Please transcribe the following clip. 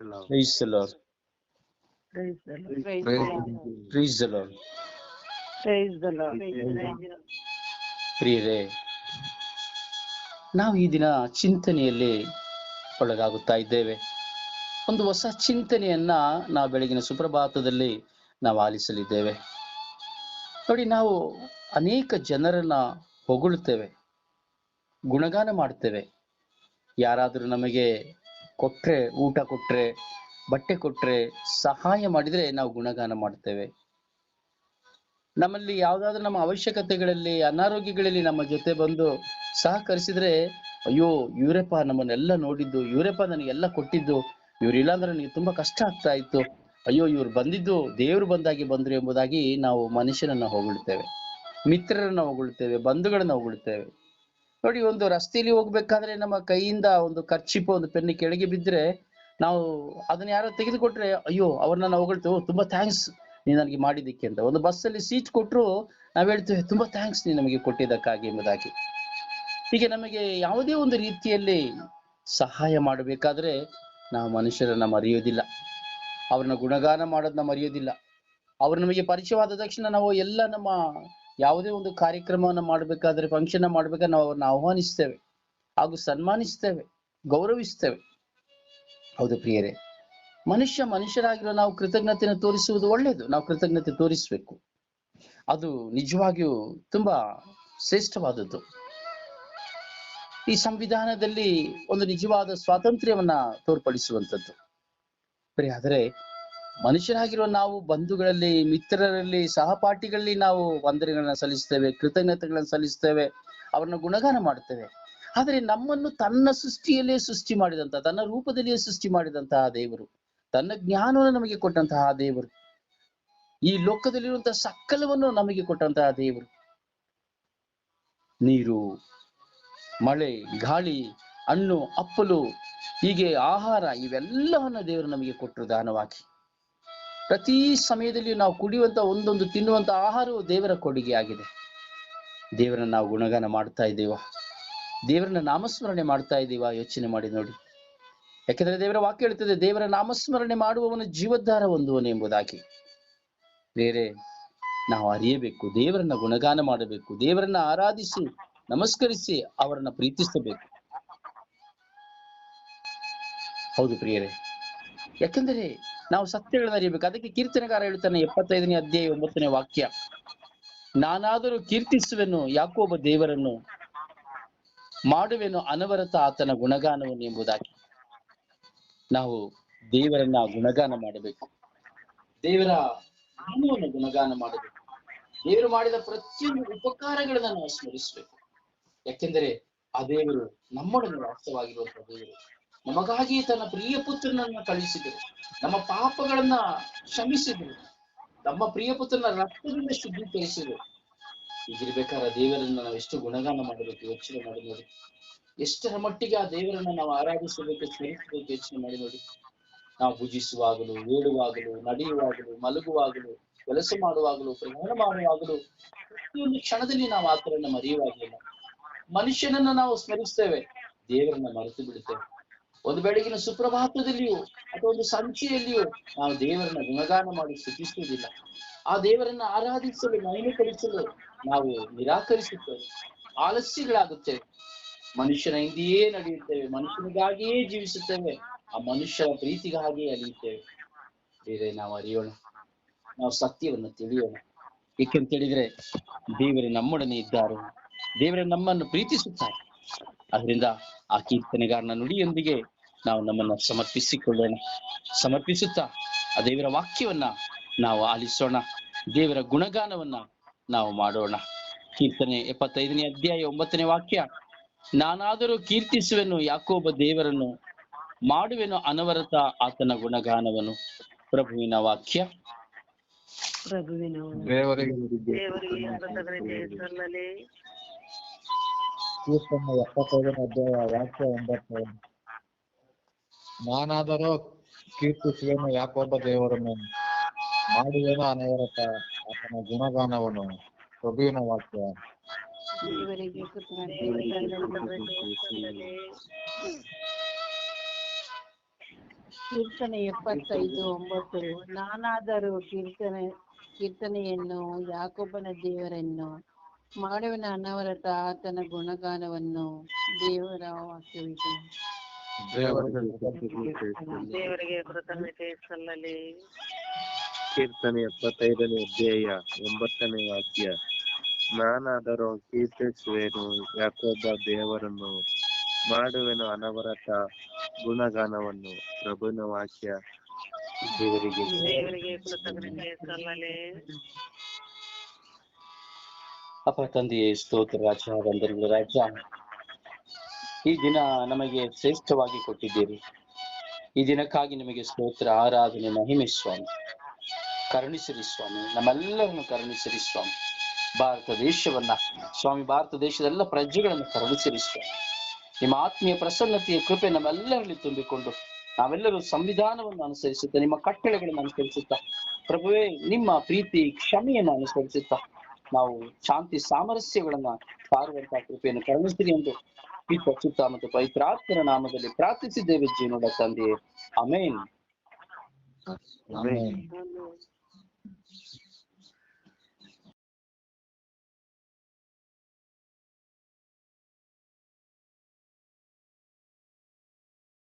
Praise the Lord. Praise the Lord. Praise the Lord. Praise the Lord. ಪ್ರಿಯರೇ ನಾವು ಈ ದಿನ ಚಿಂತನೆಯಲ್ಲಿ ಒಳಗಾಗುತ್ತಾ ಇದ್ದೇವೆ ಒಂದು ಹೊಸ ಚಿಂತನೆಯನ್ನ ನಾವು ಬೆಳಗಿನ ಸುಪ್ರಭಾತದಲ್ಲಿ ನಾವು ಆಲಿಸಲಿದ್ದೇವೆ ನೋಡಿ ನಾವು ಅನೇಕ ಜನರನ್ನ ಹೊಗಳುತ್ತೇವೆ ಗುಣಗಾನ ಮಾಡ್ತೇವೆ ಯಾರಾದರೂ ನಮಗೆ ಕೊಟ್ರೆ, ಊಟ ಕೊಟ್ರೆ, ಬಟ್ಟೆ ಕೊಟ್ರೆ, ಸಹಾಯ ಮಾಡಿದ್ರೆ ನಾವು ಗುಣಗಾನ ಮಾಡ್ತೇವೆ. ನಮ್ಮಲ್ಲಿ ಯಾವ್ದಾದ್ರು ನಮ್ಮ ಅವಶ್ಯಕತೆಗಳಲ್ಲಿ, ಅನಾರೋಗ್ಯಗಳಲ್ಲಿ ನಮ್ಮ ಜೊತೆ ಬಂದು ಸಹಕರಿಸಿದ್ರೆ, ಅಯ್ಯೋ ಇವರಪ್ಪ ನಮ್ಮನ್ನೆಲ್ಲ ನೋಡಿದ್ದು ಇವರಪ್ಪ ನನಗೆಲ್ಲ ಕೊಟ್ಟಿದ್ದು ಇವ್ರಿಲ್ಲ ಅಂದ್ರೆ ನನಗೆ ತುಂಬಾ ಕಷ್ಟ ಆಗ್ತಾ ಇತ್ತು. ಅಯ್ಯೋ, ಇವ್ರು ಬಂದಿದ್ದು, ದೇವ್ರು ಬಂದಾಗಿ ಬಂದ್ರು ಎಂಬುದಾಗಿ ನಾವು ಮನುಷ್ಯನನ್ನ ಹೊಗಳ್ತೇವೆ. ಮಿತ್ರರನ್ನ ಹೊಗಳ್ತೇವೆ, ಬಂಧುಗಳನ್ನ ಹೊಗಳ್ತೇವೆ. ನೋಡಿ, ಒಂದು ರಸ್ತೆಯಲ್ಲಿ ಹೋಗ್ಬೇಕಾದ್ರೆ ನಮ್ಮ ಕೈಯಿಂದ ಒಂದು ಖರ್ಚಿಪ ಒಂದು ಪೆನ್ನಿ ಕೆಳಗೆ ಬಿದ್ರೆ ನಾವು ಅದನ್ನ ಯಾರೋ ತೆಗೆದುಕೊಟ್ರೆ, ಅಯ್ಯೋ, ಅವ್ರನ್ನ ನಾವು ಹೊಗಳ್ತೇವೆ. ತುಂಬಾ ಥ್ಯಾಂಕ್ಸ್ ನೀ ನನಗೆ ಮಾಡಿದ್ದಕ್ಕೆ ಅಂತ. ಒಂದು ಬಸ್ ಅಲ್ಲಿ ಸೀಟ್ ಕೊಟ್ರು ನಾವ್ ಹೇಳ್ತೇವೆ, ತುಂಬಾ ಥ್ಯಾಂಕ್ಸ್ ನೀ ನಮಗೆ ಕೊಟ್ಟಿದ್ದಕ್ಕಾಗಿ ಎಂಬುದಾಗಿ. ಹೀಗೆ ನಮಗೆ ಯಾವುದೇ ಒಂದು ರೀತಿಯಲ್ಲಿ ಸಹಾಯ ಮಾಡಬೇಕಾದ್ರೆ ನಾವು ಮನುಷ್ಯರನ್ನ ಮರೆಯೋದಿಲ್ಲ. ಅವ್ರನ್ನ ಗುಣಗಾನ ಮಾಡೋದನ್ನ ಮರೆಯೋದಿಲ್ಲ. ಅವ್ರು ನಮಗೆ ಪರಿಚಯವಾದ ತಕ್ಷಣ ನಾವು ಎಲ್ಲ ನಮ್ಮ ಯಾವುದೇ ಒಂದು ಕಾರ್ಯಕ್ರಮವನ್ನು ಮಾಡಬೇಕಾದ್ರೆ ಫಂಕ್ಷನ್ ಮಾಡ್ಬೇಕಾದ್ರೆ ನಾವು ಅವ್ರನ್ನ ಆಹ್ವಾನಿಸ್ತೇವೆ. ಹಾಗೂ ಸನ್ಮಾನಿಸ್ತೇವೆ, ಗೌರವಿಸ್ತೇವೆ. ಹೌದು ಪ್ರಿಯರೇ. ಮನುಷ್ಯ ಮನುಷ್ಯರಾಗಿರೋ ನಾವು ಕೃತಜ್ಞತೆಯನ್ನು ತೋರಿಸುವುದು ಒಳ್ಳೆಯದು. ನಾವು ಕೃತಜ್ಞತೆ ತೋರಿಸ್ಬೇಕು. ಅದು ನಿಜವಾಗಿಯೂ ತುಂಬಾ ಶ್ರೇಷ್ಠವಾದದ್ದು. ಈ ಸಂವಿಧಾನದಲ್ಲಿ ಒಂದು ನಿಜವಾದ ಸ್ವಾತಂತ್ರ್ಯವನ್ನ ತೋರ್ಪಡಿಸುವಂಥದ್ದು. ಆದರೆ ಮನುಷ್ಯರಾಗಿರುವ ನಾವು ಬಂಧುಗಳಲ್ಲಿ, ಮಿತ್ರರಲ್ಲಿ, ಸಹಪಾಠಿಗಳಲ್ಲಿ ನಾವು ವಂದನೆಗಳನ್ನ ಸಲ್ಲಿಸ್ತೇವೆ ಕೃತಜ್ಞತೆಗಳನ್ನ ಸಲ್ಲಿಸ್ತೇವೆ ಅವರನ್ನ ಗುಣಗಾನ ಮಾಡ್ತೇವೆ ಆದರೆ ನಮ್ಮನ್ನು ತನ್ನ ಸೃಷ್ಟಿಯಲ್ಲೇ ಸೃಷ್ಟಿ ಮಾಡಿದಂತ, ತನ್ನ ರೂಪದಲ್ಲಿಯೇ ಸೃಷ್ಟಿ ಮಾಡಿದಂತಹ ದೇವರು, ತನ್ನ ಜ್ಞಾನವನ್ನು ನಮಗೆ ಕೊಟ್ಟಂತಹ ದೇವರು, ಈ ಲೋಕದಲ್ಲಿರುವಂತಹ ಸಕಲವನ್ನು ನಮಗೆ ಕೊಟ್ಟಂತಹ ದೇವರು. ನೀರು, ಮಳೆ, ಗಾಳಿ, ಹಣ್ಣು, ಅಪ್ಪಲು, ಹೀಗೆ ಆಹಾರ ಇವೆಲ್ಲವನ್ನ ದೇವರು ನಮಗೆ ಕೊಟ್ಟರು ದಾನವಾಗಿ. ಪ್ರತಿ ಸಮಯದಲ್ಲಿ ನಾವು ಕುಡಿಯುವಂತ ಒಂದೊಂದು, ತಿನ್ನುವಂತ ಆಹಾರವು ದೇವರ ಕೊಡುಗೆ ಆಗಿದೆ. ದೇವರನ್ನ ನಾವು ಗುಣಗಾನ ಮಾಡ್ತಾ ಇದ್ದೀವ. ದೇವರನ್ನ ನಾಮಸ್ಮರಣೆ ಮಾಡ್ತಾ ಇದ್ದೀವ, ಯೋಚನೆ ಮಾಡಿ ನೋಡಿ. ಯಾಕೆಂದ್ರೆ ದೇವರ ವಾಕ್ಯ ಹೇಳ್ತದೆ ದೇವರ ನಾಮಸ್ಮರಣೆ ಮಾಡುವವನ ಜೀವೋದ್ಧಾರ ಹೊಂದುವನು ಎಂಬುದಾಗಿ. ಬೇರೆ ನಾವು ಅರಿಯಬೇಕು, ದೇವರನ್ನ ಗುಣಗಾನ ಮಾಡಬೇಕು, ದೇವರನ್ನ ಆರಾಧಿಸಿ, ನಮಸ್ಕರಿಸಿ ಅವರನ್ನ ಪ್ರೀತಿಸಬೇಕು. ಹೌದು ಪ್ರಿಯರೇ. ಯಾಕೆಂದರೆ ನಾವು ಸತ್ಯಗಳನ್ನ ಅರಿಯಬೇಕು ಅದಕ್ಕೆ ಕೀರ್ತನೆಗಾರ ಹೇಳ್ತಾನೆ ಎಪ್ಪತ್ತೈದನೇ ಅಧ್ಯಾಯ ಒಂಬತ್ತನೇ ವಾಕ್ಯ. ನಾನಾದರೂ ಕೀರ್ತಿಸುವೆನು ಯಾಕೋಬ ದೇವರನ್ನು. ಮಾಡುವೆನು ಅನವರತ ಆತನ ಗುಣಗಾನವನ್ನು ಎಂಬುದಾಗಿ. ನಾವು ದೇವರನ್ನ ಗುಣಗಾನ ಮಾಡಬೇಕು. ದೇವರ ನಾಮವನ್ನು ಗುಣಗಾನ ಮಾಡಬೇಕು. ದೇವರು ಮಾಡಿದ ಪ್ರತಿಯೊಂದು ಉಪಕಾರಗಳನ್ನ ನಾವು ಸ್ಮರಿಸಬೇಕು. ಯಾಕೆಂದರೆ ಆ ದೇವರು ನಮ್ಮೊಡನೆ ವಾಸ್ತವಾಗಿರುವಂತಹ ದೇವರು. ನಮಗಾಗಿ ತನ್ನ ಪ್ರಿಯ ಪುತ್ರನನ್ನು ಕಳಿಸಿದರು ನಮ್ಮ ಪಾಪಗಳನ್ನ ಕ್ಷಮಿಸಿದ್ರು. ನಮ್ಮ ಪ್ರಿಯ ಪುತ್ರನ ರಕ್ತದಿಂದ ಶುದ್ಧೀಕರಿಸಿದರು. ಹೀಗಿರ್ಬೇಕಾದ್ರೆ ದೇವರನ್ನ ನಾವು ಎಷ್ಟು ಗುಣಗಾನ ಮಾಡಬೇಕು, ಯೋಚನೆ ಮಾಡಿ ನೋಡಿ. ಎಷ್ಟರ ಮಟ್ಟಿಗೆ ಆ ದೇವರನ್ನ ನಾವು ಆರಾಧಿಸಬೇಕು, ಸ್ಮರಿಸಬೇಕು, ಯೋಚನೆ ಮಾಡಿ ನೋಡಿ. ನಾವು ಪೂಜಿಸುವಾಗಲೂ ಏಳುವಾಗಲೂ, ನಡೆಯುವಾಗಲೂ, ಮಲಗುವಾಗಲೂ, ಕೆಲಸ ಮಾಡುವಾಗಲೂ, ಪ್ರಯಾಣ ಮಾಡುವಾಗಲೂ, ಪ್ರತಿಯೊಂದು ಕ್ಷಣದಲ್ಲಿ ನಾವು ಆತರನ್ನ ಮರೆಯುವಾಗಲಿಲ್ಲ. ಮನುಷ್ಯನನ್ನ ನಾವು ಸ್ಮರಿಸ್ತೇವೆ, ದೇವರನ್ನ ಮರೆತು ಬಿಡುತ್ತೇವೆ. ಒಂದು ಬೆಳಗಿನ ಸುಪ್ರಭಾತದಲ್ಲಿಯೂ ಅಥವಾ ಒಂದು ಸಂಚಿಯಲ್ಲಿಯೂ ನಾವು ದೇವರನ್ನ ಗುಣಗಾನ ಮಾಡಿ ಸ್ತುತಿಸುವುದಿಲ್ಲ. ಆ ದೇವರನ್ನ ಆರಾಧಿಸಲು ನಯನೀಕರಿಸಲು ನಾವು ನಿರಾಕರಿಸುತ್ತೇವೆ, ಆಲಸ್ಯಗಳಾಗುತ್ತೇವೆ. ಮನುಷ್ಯನ ಹಿಂದೆಯೇ ನಡೆಯುತ್ತೇವೆ, ಮನುಷ್ಯನಿಗಾಗಿಯೇ ಜೀವಿಸುತ್ತೇವೆ, ಆ ಮನುಷ್ಯನ ಪ್ರೀತಿಗಾಗಿಯೇ ಅಲಿಯುತ್ತೇವೆ ಬೇರೆ ನಾವು ಅರಿಯೋಣ, ನಾವು ಸತ್ಯವನ್ನು ತಿಳಿಯೋಣ. ಏಕೆಂತ ಹೇಳಿದ್ರೆ ದೇವರು ನಮ್ಮೊಡನೆ ಇದ್ದಾರೆ. ದೇವರು ನಮ್ಮನ್ನು ಪ್ರೀತಿಸುತ್ತಾರೆ. ಅದರಿಂದ ಆ ಕೀರ್ತನೆಗಾರನ ನುಡಿಯೊಂದಿಗೆ ನಾವು ನಮ್ಮನ್ನ ಸಮರ್ಪಿಸಿಕೊಳ್ಳೋಣ. ಸಮರ್ಪಿಸುತ್ತಾ ಆ ದೇವರ ವಾಕ್ಯವನ್ನ ನಾವು ಆಲಿಸೋಣ. ದೇವರ ಗುಣಗಾನವನ್ನ ನಾವು ಮಾಡೋಣ. ಕೀರ್ತನೆ ಎಪ್ಪತ್ತೈದನೇ ಅಧ್ಯಾಯ ಒಂಬತ್ತನೇ ವಾಕ್ಯ ನಾನಾದರೂ ಕೀರ್ತಿಸುವೆನು ಯಾಕೋಬ ದೇವರನ್ನು ಮಾಡುವೆನು ಅನವರತ ಆತನ ಗುಣಗಾನವನ್ನು ಪ್ರಭುವಿನ ವಾಕ್ಯ. ಪ್ರಭುವಿನ ಕೀರ್ತನೆ ಎಪ್ಪತ್ತೈದನೇ ಅಧ್ಯಾಯ ವಾಕ್ಯ ಒಂಬತ್ತು ನಾನಾದರೂ ಕೀರ್ತಿಸುವೆನು ಯಾಕೊಬ್ಬ ದೇವರನ್ನು ಮಾಡುವೆನು ಅನೇವರತ, ಆತನ ಗುಣಗಾನವನ್ನು ಪ್ರಭುವಿನ ವಾಕ್ಯ. ಕೀರ್ತನೆ ಎಪ್ಪತ್ತೈದು ಒಂಬತ್ತು. ನಾನಾದರೂ ಕೀರ್ತನೆ, ಕೀರ್ತನೆಯನ್ನು, ಯಾಕೊಬ್ಬನ ದೇವರನ್ನು ಮಾಡುವನ ಅನವರತ ಆತನ ಗುಣಗಾನವನ್ನು ದೇವರ ವಾಕ್ಯವಿದೆ. ದೇವರಿಗೆ ಕೃತಜ್ಞತೆ ಸಲ್ಲಲಿ. ಕೀರ್ತನೆ ಎಪ್ಪತ್ತೈದನೇ ಅಧ್ಯಾಯ ಒಂಬತ್ತನೇ ವಾಕ್ಯ. ನಾನಾದರೂ ಕೀರ್ತಿಸುವೆನು ಯಾಕೊಬ್ಬ ದೇವರನ್ನು. ಮಾಡುವೆನು ಅನವರತ ಗುಣಗಾನವನ್ನು ಪ್ರಭುನ ವಾಕ್ಯ. ದೇವರಿಗೆ ದೇವರಿಗೆ ಕೃತಜ್ಞತೆ ಸಲ್ಲಲಿ. ಅಪ್ಪ ತಂದೆಯೇ ಸ್ತೋತ್ರ ರಾಜ ಬಂದರು ರಾಜ ಈ ದಿನ ನಮಗೆ ಶ್ರೇಷ್ಠವಾಗಿ ಕೊಟ್ಟಿದ್ದೀರಿ. ಈ ದಿನಕ್ಕಾಗಿ ನಿಮಗೆ ಸ್ತೋತ್ರ, ಆರಾಧನೆ, ಮಹಿಮೆ ಸ್ವಾಮಿ. ಕರುಣಿಸಿರಿ ಸ್ವಾಮಿ. ನಮ್ಮೆಲ್ಲರನ್ನು ಕರುಣಿಸಿರಿ ಸ್ವಾಮಿ. ಭಾರತ ದೇಶವನ್ನ, ಸ್ವಾಮಿ, ಭಾರತ ದೇಶದ ಎಲ್ಲ ಪ್ರಜೆಗಳನ್ನು ಕರುಣಿಸಿರಿ ಸ್ವಾಮಿ. ನಿಮ್ಮ ಆತ್ಮೀಯ ಪ್ರಸನ್ನತೆಯ ಕೃಪೆ ನಮ್ಮೆಲ್ಲರಲ್ಲಿ ತುಂಬಿಕೊಂಡು ನಾವೆಲ್ಲರೂ ಸಂವಿಧಾನವನ್ನು ಅನುಸರಿಸುತ್ತಾ, ನಿಮ್ಮ ಕಟ್ಟಳೆಗಳನ್ನು ಅನುಸರಿಸುತ್ತಾ, ಪ್ರಭುವೇ, ನಿಮ್ಮ ಪ್ರೀತಿ, ಕ್ಷಮೆಯನ್ನು ಅನುಸರಿಸುತ್ತಾ ನಾವು ಶಾಂತಿ ಸಾಮರಸ್ಯಗಳನ್ನ ಸಾರುವಂತಹ ಕೃಪೆಯನ್ನು ಕರುಣಿಸಿರಿ ಎಂದು ಈ ಪ್ರಸ್ತುತ ಮತ್ತು ಪವಿತ್ರಾತ್ಮರ ನಾಮದಲ್ಲಿ ಪ್ರಾರ್ಥಿಸಿದ್ದೇವೆ ಜೀವನದ ತಂದೆಯೇ ಅಮೇನ್.